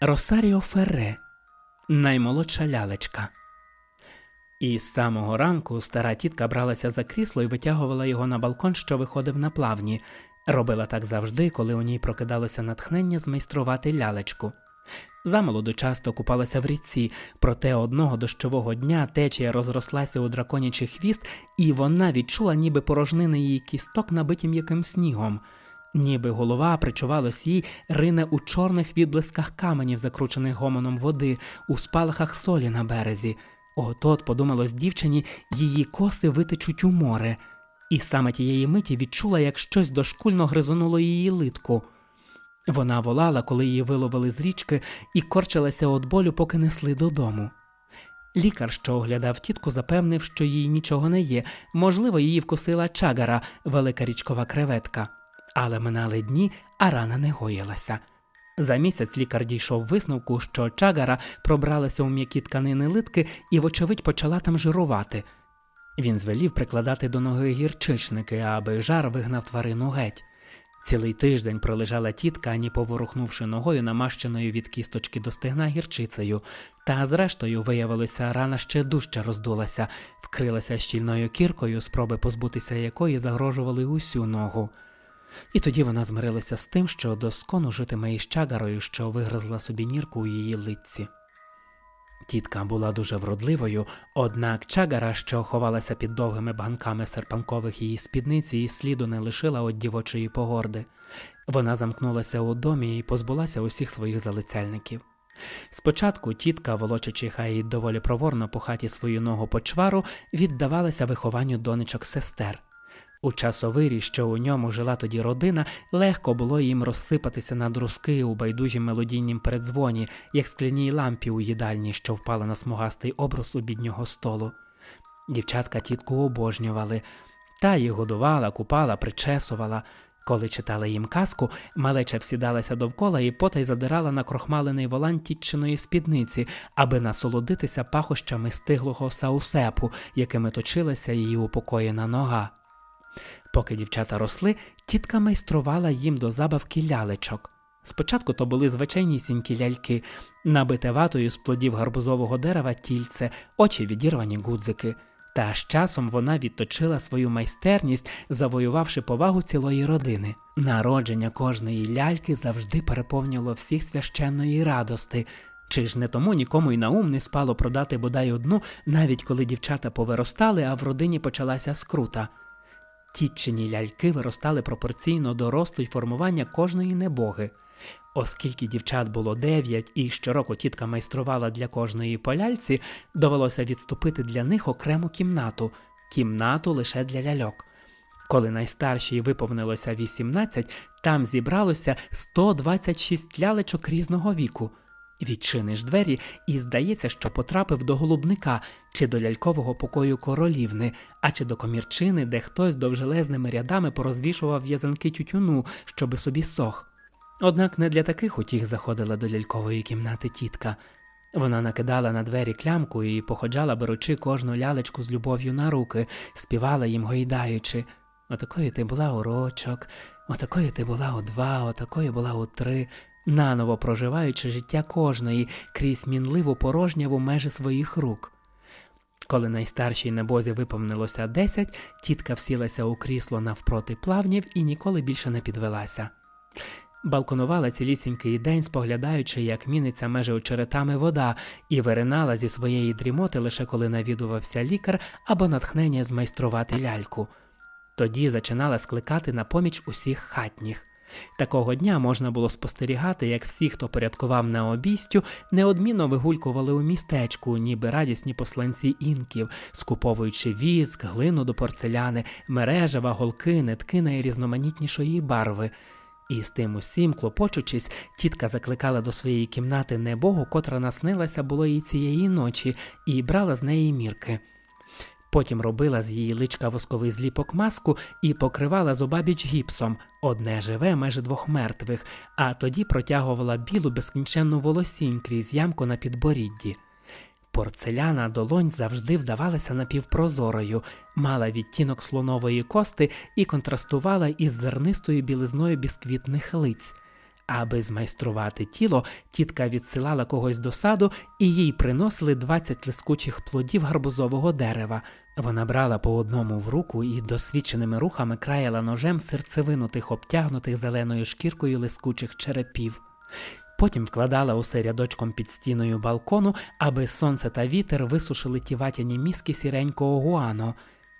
Росаріо Ферре, наймолодша лялечка. І з самого ранку стара тітка бралася за крісло і витягувала його на балкон, що виходив на плавні. Робила так завжди, коли у ній прокидалося натхнення змайструвати лялечку. Замолоду часто купалася в річці, проте одного дощового дня течія розрослася у драконячий хвіст, і вона відчула, ніби порожнини її кісток набиті м'яким снігом. Ніби голова, причувалось їй, рине у чорних відблисках каменів, закручених гомоном води, у спалахах солі на березі. От-от, подумалось дівчині, її коси витечуть у море. І саме тієї миті відчула, як щось дошкульно гризонуло її литку. Вона волала, коли її виловили з річки, і корчилася від болю, поки несли додому. Лікар, що оглядав тітку, запевнив, що їй нічого не є, можливо, її вкусила чагара, велика річкова креветка. Але минали дні, а рана не гоїлася. За місяць лікар дійшов висновку, що чагара пробралася у м'які тканини литки і, вочевидь, почала там жирувати. Він звелів прикладати до ноги гірчичники, аби жар вигнав тварину геть. Цілий тиждень пролежала тітка, ані поворухнувши ногою, намащеною від кісточки до стегна гірчицею, та зрештою виявилося, рана ще дужче роздулася, вкрилася щільною кіркою, спроби позбутися якої загрожували усю ногу. І тоді вона змирилася з тим, що доскону житиме із чагарою, що вигризла собі нірку у її лиці. Тітка була дуже вродливою, однак чагара, що ховалася під довгими банками серпанкових її спідниці, і сліду не лишила від дівочої погорди. Вона замкнулася у домі і позбулася усіх своїх залицяльників. Спочатку тітка, волочачи хай доволі проворно по хаті свою ногу по чвару, віддавалася вихованню донечок сестер. У часовирі, що у ньому жила тоді родина, легко було їм розсипатися на друзки у байдужім мелодійнім передзвоні, як скляній лампі у їдальні, що впала на смугастий образ у біднього столу. Дівчатка тітку обожнювали, та їх годувала, купала, причесувала. Коли читали їм казку, малеча всідалася довкола і потай задирала на крохмалений волан тітчиної спідниці, аби насолодитися пахощами стиглого саусепу, якими точилася її упокоєна нога. Поки дівчата росли, тітка майструвала їм до забавки лялечок. Спочатку то були звичайнісінькі ляльки, набите ватою з плодів гарбузового дерева тільце, очі відірвані гудзики. Та з часом вона відточила свою майстерність, завоювавши повагу цілої родини. Народження кожної ляльки завжди переповнювало всіх священної радости. Чи ж не тому нікому й на ум не спало продати бодай одну, навіть коли дівчата повиростали, а в родині почалася скрута. Тітчині ляльки виростали пропорційно до росту й формування кожної небоги. Оскільки дівчат було дев'ять і щороку тітка майструвала для кожної по ляльці, довелося відступити для них окрему кімнату, кімнату лише для ляльок. Коли найстаршій виповнилося 18, там зібралося 126 лялечок різного віку. Відчиниш двері, і здається, що потрапив до голубника чи до лялькового покою королівни, а чи до комірчини, де хтось довжелезними рядами порозвішував в'язанки тютюну, щоби собі сох. Однак не для таких утіх заходила до лялькової кімнати тітка. Вона накидала на двері клямку і походжала, беручи кожну лялечку з любов'ю на руки, співала їм гойдаючи. Отакою ти була у рочок, отакою ти була у два, отакою була у три, наново проживаючи життя кожної крізь мінливу порожняву межі своїх рук. Коли найстаршій небозі виповнилося десять, тітка всілася у крісло навпроти плавнів і ніколи більше не підвелася. Балконувала цілісінький день, споглядаючи, як міниться межі очеретами вода, і виринала зі своєї дрімоти лише коли навідувався лікар або натхнення змайструвати ляльку. Тоді зачинала скликати на поміч усіх хатніх. Такого дня можна було спостерігати, як всі, хто порядкував на обійстю, неодмінно вигулькували у містечку, ніби радісні посланці інків, скуповуючи віск, глину до порцеляни, мережева, голки, нитки найрізноманітнішої барви. І з тим усім, клопочучись, тітка закликала до своєї кімнати небогу, котра наснилася було їй цієї ночі, і брала з неї мірки. Потім робила з її личка восковий зліпок маску і покривала зубабіч гіпсом, одне живе межі двох мертвих, а тоді протягувала білу безкінченну волосінь крізь ямку на підборідді. Порцеляна долонь завжди вдавалася напівпрозорою, мала відтінок слонової кости і контрастувала із зернистою білизною бісквітних лиць. Аби змайструвати тіло, тітка відсилала когось до саду, і їй приносили 20 лискучих плодів гарбузового дерева. Вона брала по одному в руку і досвідченими рухами краяла ножем серцевину тих обтягнутих зеленою шкіркою лискучих черепів. Потім вкладала усе рядочком під стіною балкону, аби сонце та вітер висушили ті ватяні мізки сіренького гуано.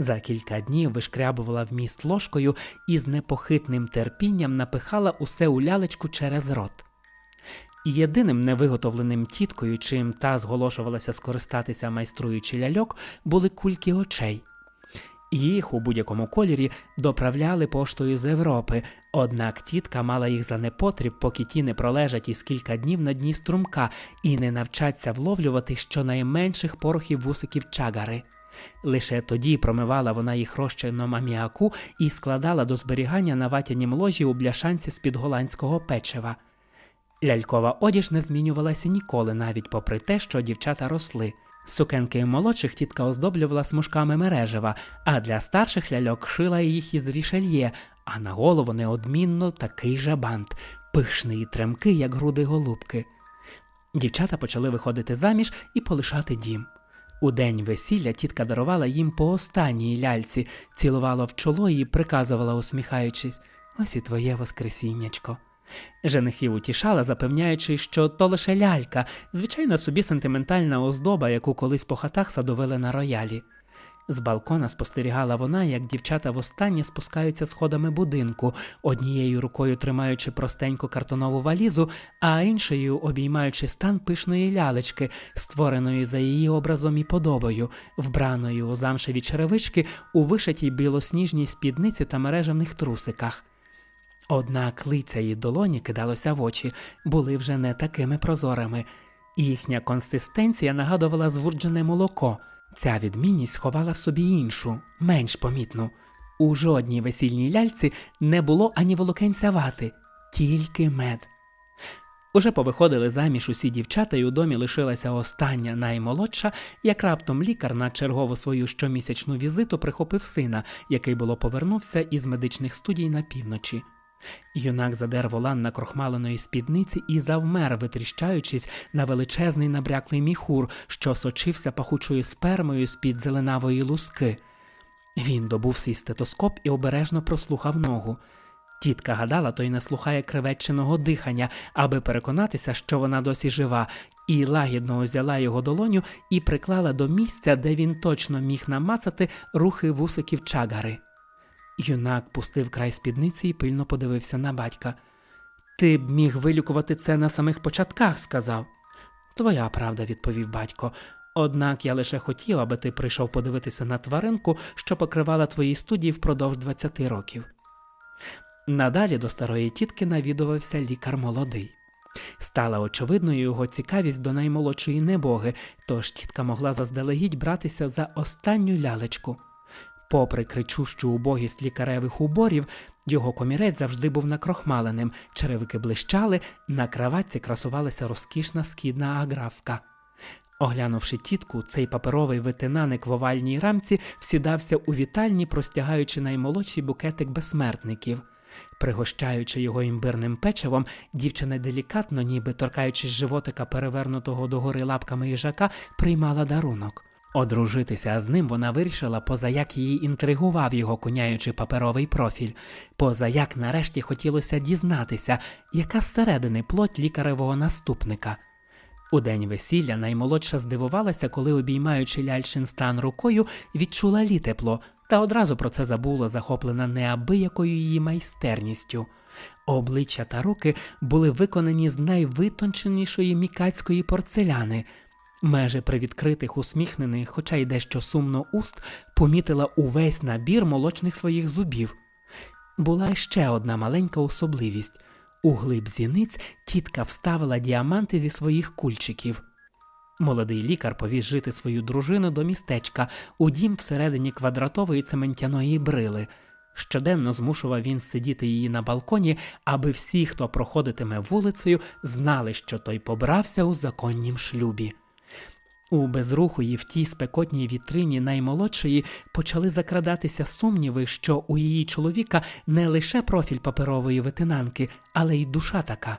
За кілька днів вишкрябувала вміст ложкою і з непохитним терпінням напихала усе у лялечку через рот. Єдиним невиготовленим тіткою, чим та зголошувалася скористатися майструючи ляльок, були кульки очей. Їх у будь-якому кольорі доправляли поштою з Європи, однак тітка мала їх за непотріб, поки ті не пролежать із кілька днів на дні струмка і не навчаться вловлювати щонайменших порохів вусиків чагари. Лише тоді промивала вона їх розчином аміаку і складала до зберігання на ватянім ложі у бляшанці з-під голландського печива. Лялькова одіж не змінювалася ніколи, навіть попри те, що дівчата росли. Сукенки молодших тітка оздоблювала смужками мережева, а для старших ляльок шила їх із рішельє, а на голову неодмінно такий же бант, пишний і тремкий, як груди голубки. Дівчата почали виходити заміж і полишати дім. У день весілля тітка дарувала їм по останній ляльці, цілувала в чоло і приказувала, усміхаючись, ось і твоє воскресіннячко. Женихів утішала, запевняючи, що то лише лялька, звичайна собі сентиментальна оздоба, яку колись по хатах садовили на роялі. З балкона спостерігала вона, як дівчата востаннє спускаються сходами будинку, однією рукою тримаючи простеньку картонову валізу, а іншою обіймаючи стан пишної лялечки, створеної за її образом і подобою, вбраною у замшеві черевички у вишитій білосніжній спідниці та мережевних трусиках. Однак лиця і долоні кидалося в очі, були вже не такими прозорими. Їхня консистенція нагадувала звурджене молоко. Ця відмінність ховала в собі іншу, менш помітну. У жодній весільній ляльці не було ані волокенця вати, тільки мед. Уже повиходили заміж усі дівчата, і у домі лишилася остання наймолодша, як раптом лікар на чергову свою щомісячну візиту прихопив сина, який було повернувся із медичних студій на півночі. Юнак задер волан на крохмаленої спідниці і завмер, витріщаючись на величезний набряклий міхур, що сочився пахучою спермою з-під зеленавої луски. Він добув свій стетоскоп і обережно прослухав ногу. Тітка гадала, той не слухає креветчиного дихання, аби переконатися, що вона досі жива, і лагідно узяла його долоню і приклала до місця, де він точно міг намацати рухи вусиків чагари. Юнак пустив край спідниці і пильно подивився на батька. Ти б міг вилікувати це на самих початках, сказав. Твоя правда, відповів батько. Однак я лише хотів, аби ти прийшов подивитися на тваринку, що покривала твої студії впродовж 20 років. Надалі до старої тітки навідувався лікар молодий. Стала очевидною його цікавість до наймолодшої небоги, тож тітка могла заздалегідь братися за останню лялечку. Попри кричущу убогість лікаревих уборів, його комірець завжди був накрохмаленим, черевики блищали, на краватці красувалася розкішна східна аграфка. Оглянувши тітку, цей паперовий ветенаник в овальній рамці всідався у вітальні, простягаючи наймолодший букетик безсмертників. Пригощаючи його імбирним печивом, дівчина делікатно, ніби торкаючись животика, перевернутого догори лапками їжака, приймала дарунок. Одружитися з ним вона вирішила, позаяк її інтригував його коняючий паперовий профіль, позаяк нарешті хотілося дізнатися, яка зсередини плоть лікаревого наступника. У день весілля наймолодша здивувалася, коли, обіймаючи ляльчин стан рукою, відчула літепло, та одразу про це забула, захоплена неабиякою її майстерністю. Обличчя та руки були виконані з найвитонченішої мікацької порцеляни. Межі привідкритих, усміхнених, хоча й дещо сумно уст, помітила увесь набір молочних своїх зубів. Була ще одна маленька особливість. У глиб зіниць тітка вставила діаманти зі своїх кульчиків. Молодий лікар повіз жити свою дружину до містечка у дім всередині квадратової цементяної брили. Щоденно змушував він сидіти її на балконі, аби всі, хто проходитиме вулицею, знали, що той побрався у законнім шлюбі. У безрухої в тій спекотній вітрині наймолодшої почали закрадатися сумніви, що у її чоловіка не лише профіль паперової ветенанки, але й душа така.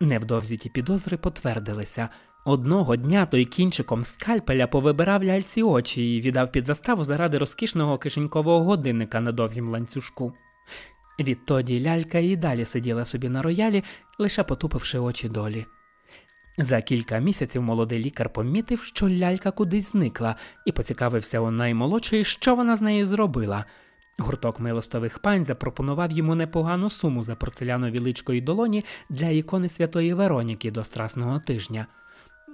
Невдовзі ті підозри потвердилися. Одного дня той кінчиком скальпеля повибирав ляльці очі і віддав під заставу заради розкішного кишенькового годинника на довгім ланцюжку. Відтоді лялька і далі сиділа собі на роялі, лише потупивши очі долі. За кілька місяців молодий лікар помітив, що лялька кудись зникла, і поцікавився у наймолодшої, що вона з нею зробила. Гурток милостових пань запропонував йому непогану суму за порцелянові личкої долоні для ікони святої Вероніки до Страсного тижня.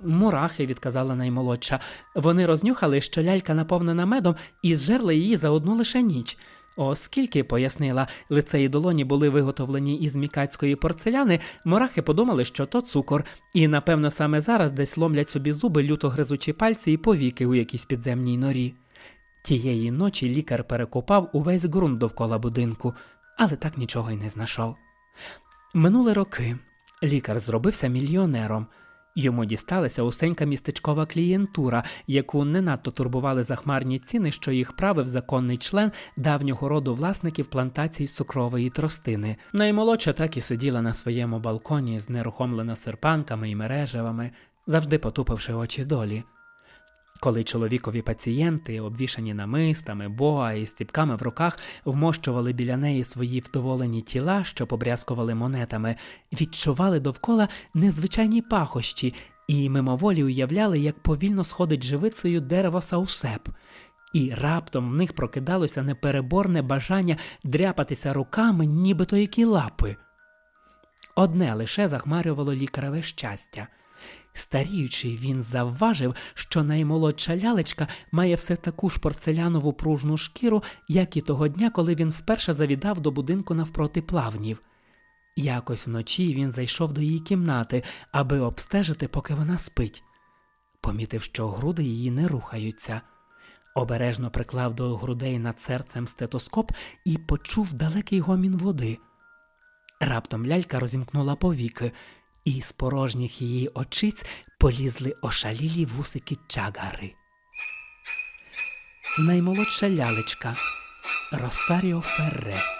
Мурахи, відказала наймолодша. Вони рознюхали, що лялька наповнена медом і зжерли її за одну лише ніч. Оскільки, пояснила, лице і долоні були виготовлені із мікацької порцеляни, мурахи подумали, що то цукор, і, напевно, саме зараз десь ломлять собі зуби, люто гризучі пальці і повіки у якійсь підземній норі. Тієї ночі лікар перекопав увесь ґрунт довкола будинку, але так нічого й не знайшов. Минули роки. Лікар зробився мільйонером. Йому дісталася усенька містечкова клієнтура, яку не надто турбували захмарні ціни, що їх правив законний член давнього роду власників плантацій цукрової тростини. Наймолодша так і сиділа на своєму балконі, знерухомлена серпанками і мережевами, завжди потупивши очі долі. Коли чоловікові пацієнти, обвішані намистами, боа і стіпками в руках, вмощували біля неї свої вдоволені тіла, що побрязкували монетами, відчували довкола незвичайні пахощі і мимоволі уявляли, як повільно сходить живицею дерево саусеп. І раптом в них прокидалося непереборне бажання дряпатися руками, нібито які лапи. Одне лише захмарювало лікареве щастя. Старіючи, він завважив, що наймолодша лялечка має все таку ж порцелянову пружну шкіру, як і того дня, коли він вперше завідав до будинку навпроти плавнів. Якось вночі він зайшов до її кімнати, аби обстежити, поки вона спить. Помітив, що груди її не рухаються. Обережно приклав до грудей над серцем стетоскоп і почув далекий гомін води. Раптом лялька розімкнула повіки, і з порожніх її очиць полізли ошалілі вусики чагари. Наймолодша лялечка Росаріо Ферре.